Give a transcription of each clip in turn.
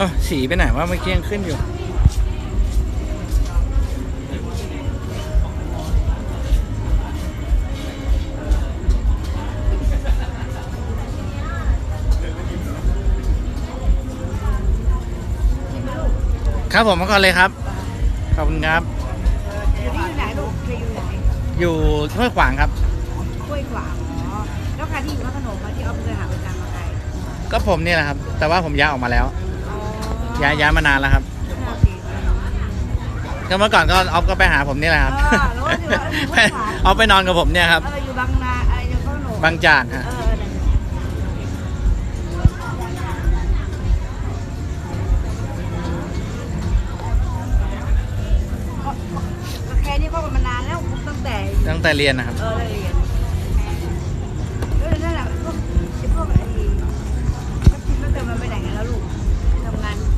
ออสีไปไหนว่าเมื่อกี้ยังขึ้นอยู่ ครับผมมาก่อนเลยครับ ขอบคุณครับ อยู่ที่อยู่ไหนลูกเธออยู่ไหนอยู่ห้วยขวางครับกล้วยขวางอ๋อแล้วใครที่อยู่พระโขนงมาที่เอาไปเคยหาประจำมาใครก็ผมนี่แหละครับ แต่ว่าผมย้ายออกมาแล้วอ๋อ ย้ายย้ายมานานแล้วครับห้าปีก็เมื่อก่อนก็ออฟก็ไปหาผมนี่แหละครับเออแล้วก็อยู่ห้วยขวางออฟไปนอนกับผมเนี่ยครับเอออยู่บางนาอะไรอยู่พระโขนงบางจากฮะ เออนั่นน่ะก็ก็แค่นี้ก็มานานแล้วตั้งแต่ตั้งแต่เรียนนะครับ เออเรียนเอ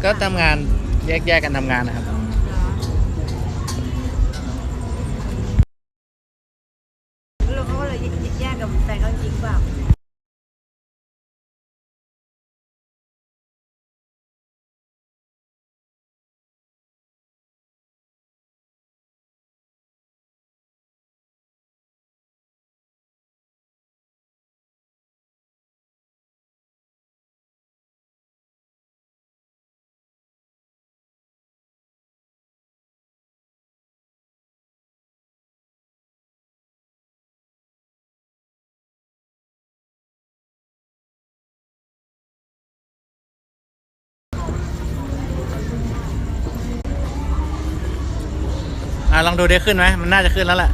ก็ทำงานแยกๆกกันทำงานนะครับ ลองดูได้ขึ้นไหมมันน่าจะขึ้นแล้วแหละ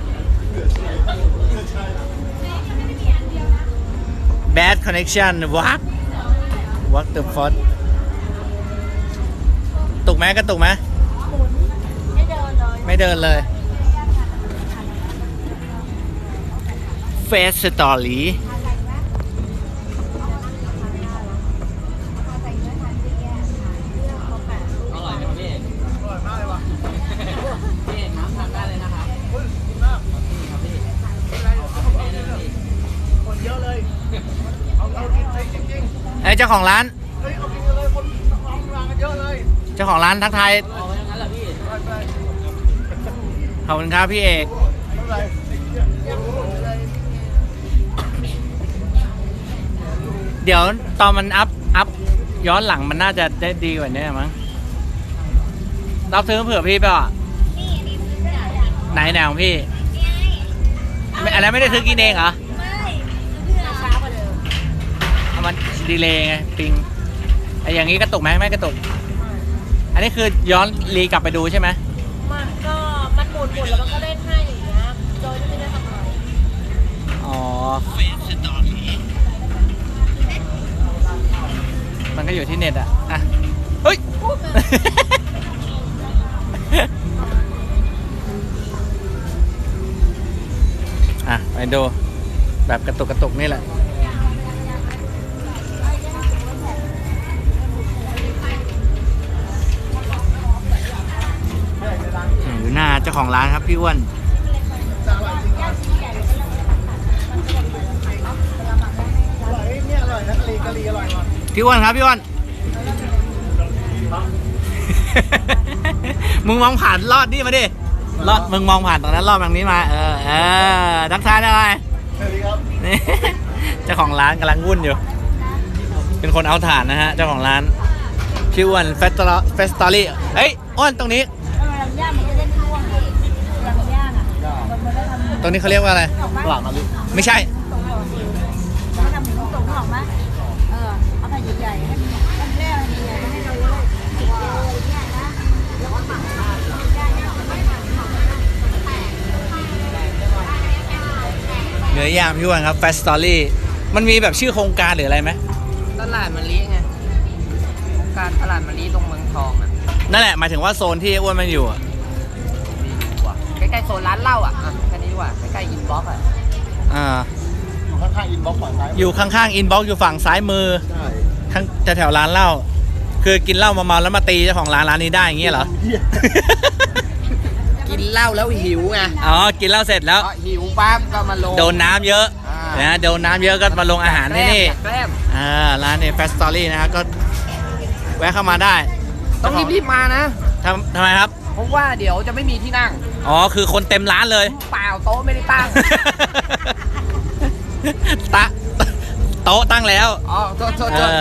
bad connection what what the fuck ตุกไหมกระตุกไหมไม่เดินเลยไม่เดินเลย face story อร่อยไหมครับพี่ อร่อยมากเลยว่ะพี่น้ำทานได้เลยนะครับครับพี่ คนเยอะเลย เอาเอากินเลยจ ริงเอ้ยเจ้าของร้านๆเฮ้ยเอากินกันเลยคนเอามากันเยอะเลยเจ้าของร้านทักทายเอาไว้งั้นเหรอพี่ไปไปขอบคุณครับพี่เอก ไม่เป็นไรเดี๋ยวตอนมันอัพอัพย้อนหลังมันน่าจะได้ดีกว่านี้มั้งรับซื้อเผื่อพี่เปล่าอะไหนไหนของพี่ไม่อันนั้นไม่ได้ซื้อกินเองเหรอ มันดีเลย์ไงปิงไออย่างนี้กระตุกไหมไม่กระตุก อันนี้คือย้อนรีกลับไปดูใช่ไหมมันก็มันหมุนหมุนแล้วมันก็เล่นให้อย่างเงี้ยโดยที่ไม่ได้ทำอะไรอ๋อ มันก็อยู่ที่เน็ตอะอะเฮ้ย อะไปดูแบบกระตุกกระตุกนี่แหละ ของร้านครับพี่อ้วนอร่อยเนี่ยอร่อยนะกะหรี่กะหรี่อร่อยมากพี่อ้วนครับพี่อ้วนมึงมองผ่านลอดนี่มาดิลอดมึงมองผ่านตรงนั้นลอดตรงนี้มา เออเออทักทายอะไรสวัสดีครับนี่เจ้าของร้านกำลังวุ่นอยู่ เป็นคนเอาถ่านนะฮะ เจ้าของร้านชื่ออ้วนเฟสตอเฟสตอรี่เฮ้ยอ้วนตรงนี้ รงนี้เขาเรียกว่าอะไรหลังมาลิไม่ใช่มันทำหมูตุ๋นหรอกไหมเออ เอาไปใหญ่ๆให้มันให้มันแร่มันใหญ่ๆให้เราเลยว่าเนี่ยนะแล้วก็หมักมาได้เนี่ยไม่หมักหมักแตกเหนือย่างพี่อ้วนครับเฟสตอรี่มันมีแบบชื่อโครงการหรืออะไรไหมตลาดมะลิไงการตลาดมะลิตรงเมืองทองอะนั่นแหละหมายถึงว่าโซนที่อ้วนมันอยู่อะใกล้ๆโซนร้านเหล้าอะอะแค่นี้ดี กว่าใกล้ๆอินบ็อกซ์อะอ่า อยู่ข้างๆอินบ็อกซ์ฝั่งซ้ายอยู่ข้างๆอินบ็อกซ์อยู่ฝั่งซ้ายมือใช่ข้างจะแถวร้านเหล้าคือกินเหล้ามาเมาแล้วมาตีเจ้าของร้านร้านนี้ได้อย่างเงี้ยเหรอ เหี้ย กินเหล้าแล้วหิวไงอ๋อ กินเหล้าเสร็จแล้ว พอหิวปั๊บก็มาลงโดนน้ำเยอะอ่านนะโดนน้ำเยอะก็มาลงอาหารที่นี่ แกล้มอ่า ร้านนี้แฟสตอรี่นะฮะก็แวะเข้ามาได้ต้องรีบๆมานะทำทำไมครับ เพราะว่าเดี๋ยวจะไม่มีที่นั่งอ๋อ คือคนเต็มร้านเลย เปล่าโต๊ะไม่ได้ตั้ง ตะโต๊ะตั้งแล้ว อ๋อโทษโทษเอโทษอ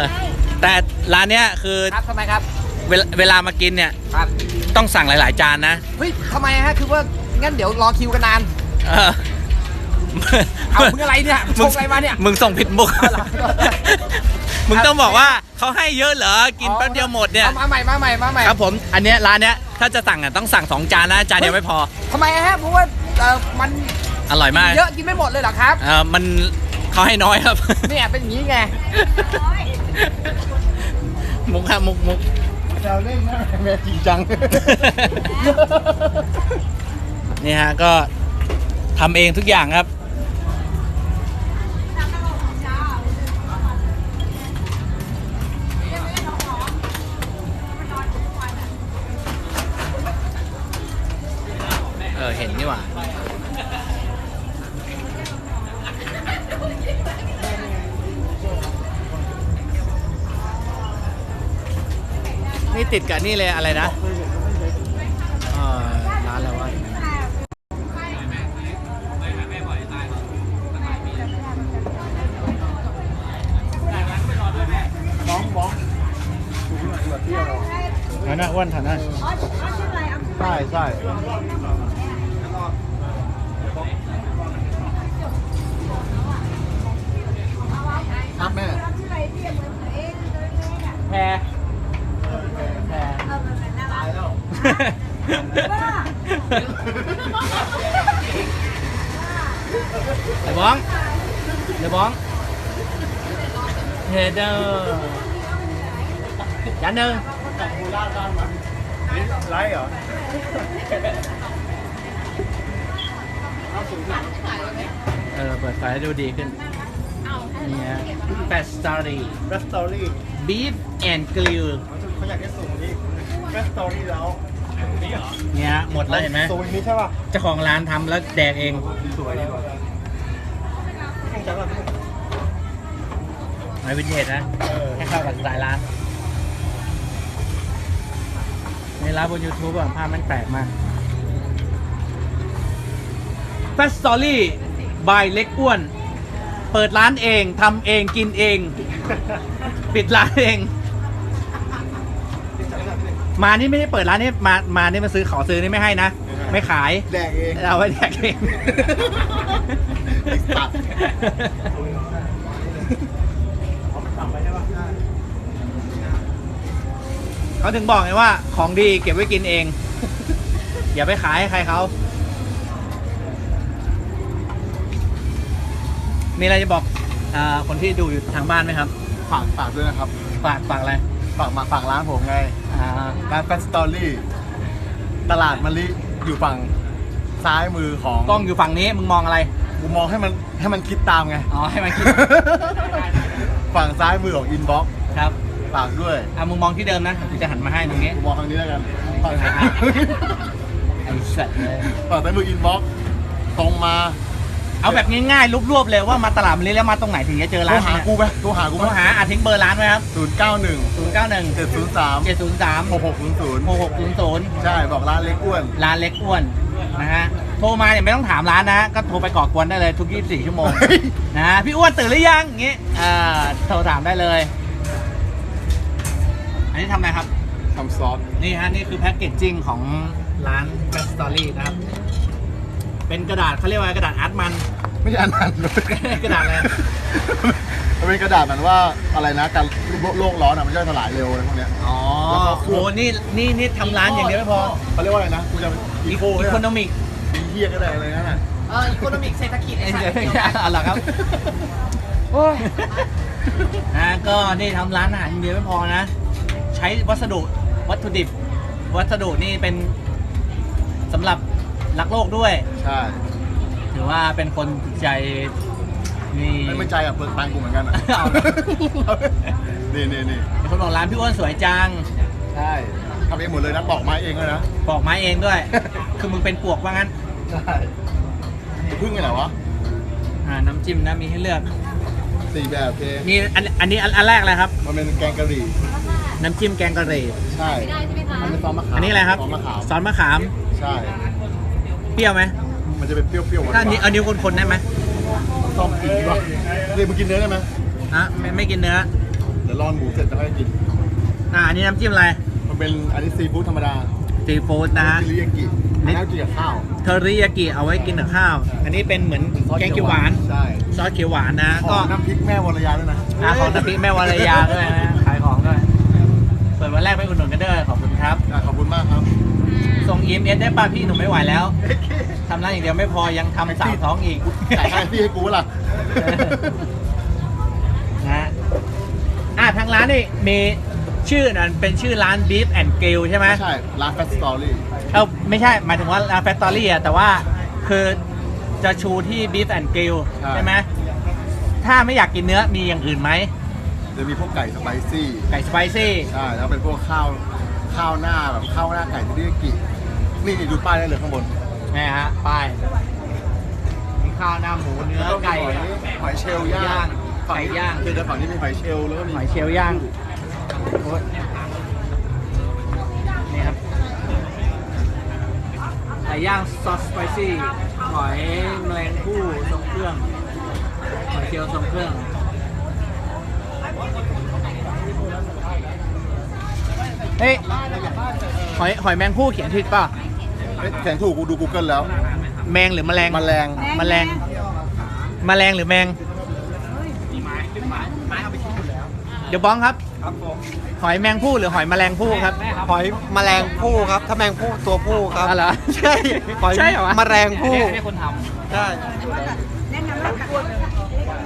แต่ร้านเนี้ยคือครับทำไมครับ เวลาเวลามากินเนี่ย ครับต้องสั่งหลาย ๆ จานนะ เฮ้ยทำไมฮะคือว่างั้นเดี๋ยวรอคิวกันนาน เออเอามึงอะไรเนี่ยมึงส่งอะไรมาเนี่ย มึงส่งผิดมุก เอาเหรอ มึงต้องบอกว่าเขาให้เยอะเหรอ กินแป๊บเดียวหมดเนี่ย อามาใหม่มาใหม่มาใหม่ ครับผม อันเนี้ยร้านเนี้ย ถ้าจะสั่งอะต้องสั่งสองจานนะจานเดียวไม่พอ ทำไมฮะเพราะว่าเออมันอร่อยมากเยอะกินไม่หมดเลยเหรอครับเออมันเขาให้น้อยครับ เนี่ยเป็นอย่างนี้ไงมุกครับมุกมุกแซวเล่นนะแม่จริงจัง นี่ฮะก็ทำเองทุกอย่างครับ ติดกับนี่เลยอะไรนะเอ่อร้านอะไรวะน้องบล็อกถูกหน่อยตัวเที่ยวเราฐานะอ้วนฐานะอ๋ออ๋อชื่ออะไรเอาใช่ใช่ครับแม่ชื่ออะไรที่เหมือนเอ๊ะตัวเล็กๆอะแพรแพร เออมันเป็นน่ารัก แล้ว เดี๋ยวบ้องเดี๋ยวบ้องเฮเดอร์จานหนึ่งนี่ไลฟ์เหรอเออเปิดไฟให้ดูดีขึ้นนี่ฮะแฟสตอรี่แบสตอรี่บีฟแอนด์กลิวเขาอยากได้สูงนี้แบสตอรี่แล้วนี่ เหรอเนี่ยฮะหมดแล้วเห็นไหมสูงนี้ใช่ป่ะเจ้าของร้านทำแล้วแดกเองสวยดีกว่าคงจะแบบไม้วินเทจนะเออให้เข้ากับสไตล์ร้านในร้านบน YouTube อะภาพมันแปลกมาก Fast Story by เล็กอ้วน เปิดร้านเองทำเองกินเอง ปิดร้านเอง มานี่ไม่ได้เปิดร้านนี่มามานี่มาซื้อขอซื้อนี่ไม่ให้นะ ไม่ขายแดกเองเอาไว้แดกเองไอ้สัตว์ เขาถึงบอกไงว่าของดีเก็บไว้กินเอง อย่าไปขายให้ใครเขา มีอะไรจะบอกอาคนที่ดูอยู่ทางบ้านไหมครับ ฝากฝากด้วยนะครับ ฝากฝากอะไร ฝากมาฝากร้านผมไง อ่าร้านแฟสตอรี่ตลาดมะลิอยู่ฝั่งซ้ายมือของกล้องอยู่ฝั่งนี้มึงมองอะไร กูมองให้มันให้มันคิดตามไง อ๋อให้มันคิด ฝั่งซ้ายมือของอินบ็อกครับฝากด้วยอะมึงมองที่เดิมนะกูจะหันมาให้ตรงนี้กูมองทางนี้แล้วกันฝั่งซ้ายไอ้สัตว์เลยฝั่งซ้ายมืออินบ็อกตรงมา เอาแบบง่ายๆรวบๆเลยว่ามาตลาดมะลิแล้วมาตรงไหนถึงจะเจอโทรร้านหาเนี่ยกูไหมโทรหากูไหมโทรหาอาทิ้งเบอร์ร้านไว้ครับศูนย์เก้าหนึ่ง0 9 1 เจ็ดศูนย์สาม7 0 3 หกหกศูนย์ศูนย์6 6 0 0 ใช่บอกร้านเล็กอ้วน ร้านเล็กอ้วนนะฮะ โทรมาเนี่ยไม่ต้องถามร้านนะ ก็โทรไปก่อกวนได้เลยทุก 24 ชั่วโมง นะฮะพี่อ้วนตื่นหรือยังอย่างงี้อ่าโทรถามได้เลย อันนี้ทำอะไรครับ ทำซอส นี่ฮะ นี่คือแพ็กเกจจิ้งของร้าน b a s t o r y นะครับ เป็นกระดาษเขาเรียกว่ากระดาษอาร์ตมัน ไม่ใช่อันนั้นกระดาษอะไร มันเป็นกระดาษเหมือนว่าอะไรนะการโลกร้อนอะมันจะสลายเร็วอะไรพวกเนี้ย อ๋อแล้วก็โหนี่นี่นี่ทำร้านอย่างเดียวไม่พอเขาเรียกว่าอะไรนะกูจะอีอีโคโคอีโคโนมิกอีเฮียก็ได้อะไรนั่นน่ะเอออีโคโนมิกเศรษฐกิจไอ้สัตว์เดียวกันเอาล่ะครับโอ้ยนะก็นี่ทำร้านอาหารอย่างเดียวไม่พอนะ ใช้วัสดุวัตถุดิบ วัสดุนี่เป็นสำหรับ รักโลกด้วย ใช่ถือว่าเป็นคนจิตใจนี่ ไม่ไม่ใจอะเปิดตังกูเหมือนกันอะเอา นี่นี่นี่มีคนบอกร้านพี่อ้วนสวยจัง ใช่ทำเองหมดเลยนะบอกไม้เองเลยนะปอกไม้เองด้วย คือมึงเป็นปวกว่างั้นใช่พึ่งไงเหรอวะอ่าน้ำจิ้มนะมีให้เลือกสี่แบบเคมีอันอันนี้อันอันแรกเลยครับ มันเป็นแกงกะหรี่น้ำจิ้มแกงกะหรี่ใช่อันนี้ซอสมะขามอันนี้อะไรครับ ซอสมะขามซอสมะขาม ใช่เปรี้ยวไหมมันจะเป็นเปรี้ยวๆหวานถ้าอันนี้เอานิ้วคนๆได้ไหมๆต้องกินดีกว่าเดี๋ยวมึงกินเนื้อได้ไหมฮะไม่ไม่กินเนื้อ เดี๋ยวรอนหมูเสร็จจะให้กิน อ่าอันนี้น้ำจิ้มอะไร มันเป็นอันนี้ซีฟู้ดธรรมดาซีฟู้ดนะฮะซิริยากินี่อันนี้กินกับข้าว เทอริยากิเอาไว้กินกับข้าว อันนี้เป็นเหมือนแกงเขียวหวาน ใช่ ซอสเขียวหวานนะ ก็ก็น้ำพริกแม่วรยาด้วยนะอาของน้ำพริกแม่วรยาด้วยนะ ขายของด้วย เปิดวันแรกไปอุดหนุนกันเด้อขอบคุณครับอะขอบคุณมากครับ ส่ง EMS ได้ป่ะพี่หนูไม่ไหวแล้วทำร้านอย่างเดียวไม่พอยังทำสาวท้องอีกจ่ายค่าที่ให้กูวะล่ะนะฮะอะทางร้านนี่มีชื่อนั้นเป็นชื่อร้าน Beef and Grill ใช่ไหมไม่ใช่ร้านแฟสตอรี่เออไม่ใช่หมายถึงว่าร้าน Factory อะแต่ว่าคือจะชูที่ Beef and Grill ใช่ใช่ไหมถ้าไม่อยากกินเนื้อมีอย่างอื่นไหมจะมีพวกไก่สไปซี่ไก่สไปซี่ใช่แล้วเป็นพวกข้าวข้าวหน้าแบบข้าวหน้าไก่ซิริยากิ นี่นี่ดูป้ายได้เลยข้างบนนี่ฮะป้ายมีข้าวหน้าหมูเนื้อไก่หอยเชลล์ย่าย่างงไก่ย่างคือแต่ฝั่งนี้มีหอยเชลล์แล้วก็มีหอยเชลล์ย่างโอ๊ยนี่ครับไก่ย่างซอสสไปซี่หอยแมลงภู่ทรงเครื่องหอยเชลล์ทรงเครื่อง เฮ้ยหอยหอยแมงผู้เขียนผิดเปล่ะเอ้ยแข่งถูกกูดู Google แล้วแมงหรือแมลงแมลงแมลงแมลงหรือแมงเดี๋ยวบ้องครับครับผมหอยแมงผู้หรือหอยแมลงผู้ครับ หอยแมลงผู้ครับ ถ้าแมงผู้ตัวผู้ครับอ๋อเหรอใช่หอยใช่เหรอวะ แมลงผู้ให้คนทใช่ แนะนำว่าขัดตัวำประ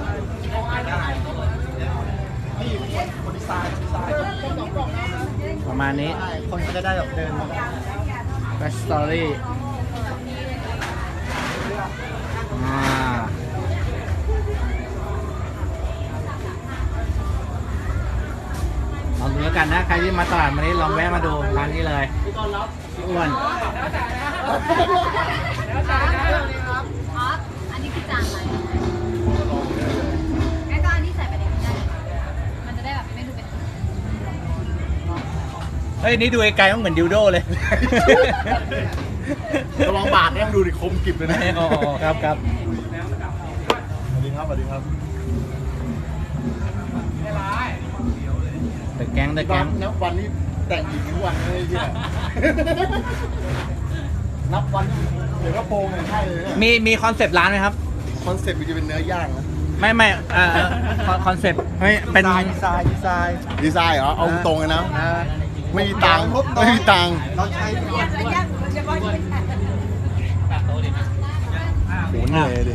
มาณนี้คนก็จะได้แบบเดินมา Best Story อ่าลองดูแล้วกันนะ ใครที่มาตลาดวันนี้ลองแวะมาดูร้านนี้เลยพี่อ้วน อ๋อ อันนี้คือจานอะไร เฮ้ยนี่ดูไกลๆมันเหมือนดิวโดเลย ระวังบาดเนี่ยดูดิคมกริบเลยนะอ๋อครับครับสวัสดีครับสวัสดีครับเดอะแก๊งเดอะตอแก๊นงนับวันนี้แต่งหญิงทุกวันเลยไอ้เนี่ยนับวันเดี๋ยวก็โปรงเลยใช่เลยเนี่ยมีมีคอนเซปต์ร้านไหมครับ คอนเซ็ปต์มันจะเป็นเนื้อย่างนะไม่ไม่เอ่อคอนเซปต์ไม่เป็นดีไซน์ดีไซน์ดีไซน์เหรอเอาตรงเลยนะนะ ไม่มีตังค์ไม่มีตังค์เราใช้ระยะระยะมันจะว่าที่เป็นโหเหนื่อยดิ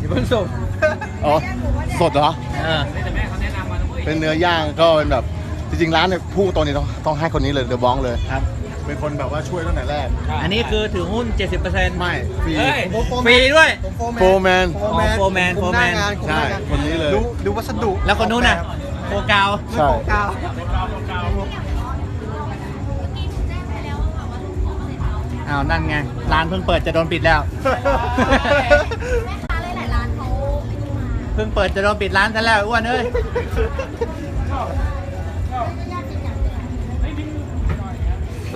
อยู่บนสุกอ๋อสดเหรอเออเป็นเนื้อย่างก็เป็นแบบจริงๆร้านเนี่ยผู้ตรงนี้ต้องต้องให้คนนี้เลยเดอะบ้องเลยครับ เป็นคนแบบว่าช่วยตั้งแต่แรก อันนี้คือถือหุ้น 70%ไม่ฟรีเฮ้ยฟรีด้วย โฟร์แมน โฟร์แมนโฟร์แมนคุมหน้างานใช่คุมหางาคนนี้เลย ดูดูวัสดุ แล้วคนนู้นน่ะโฟกาวใช่กาว อ้าวนั่นไง ร้านเพิ่งเปิดจะโดนปิดแล้วหลายๆร้านเขาเพิ่งเปิดจะโดนปิดร้านซะแล้วอ้วนเอ้ย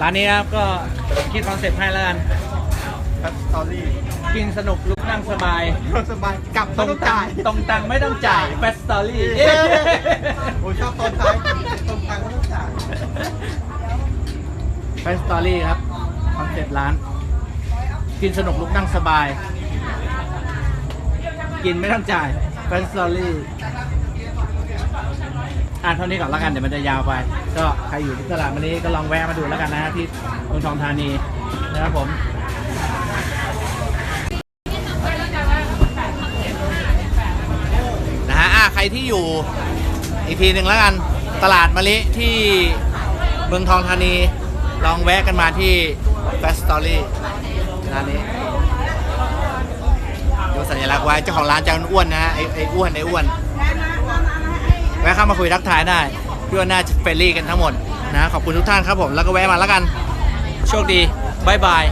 ร้านนี้นะครับก็คิดคอนเซ็ปต์ให้แล้วกัน ครับสตอรี่กินสนุกลุกนั่งสบาย สบายกลับตต้รองงตัจ่างย ตรงตังไม่ต้องจ่ายแฟสตอรี่ เย้ โอ้ยชอบตอนท้ายตรงกลางก็ต้องจ่าย แฟสตอรี่ครับ คอนเซ็ปต์ร้าน กินสนุกลุกนั่งสบาย กินไม่ต้องจ่ายแฟสตอรี่อะเท่านี้ก่อนแล้วกันเดี๋ยวมันจะยาวไป ก็ใครอยู่ที่ตลาดวันนี้ก็ลองแวะมาดูแล้วกันนะที่เมืองทองธานีนะครับผมนะฮะอะใครที่อยู่อีกทีหนึ่งแล้วกันตลาดมะลิที่เมืองทองธานี ลองแวะกันมาที่ แฟสตอรี่ร้านนี้ดูสัญลักษณ์ไว้เจ้าของร้านจะอ้วนนะฮะไอ้ไอ้อ้วนไอ้อ้วนแวะเข้ามาคุยทักทายได้พี่ว่าน่าจะเฟรนลี่กันทั้งหมดนะขอบคุณทุกท่านครับผมแล้วก็แวะมาแล้วกัน โชคดีบายบาย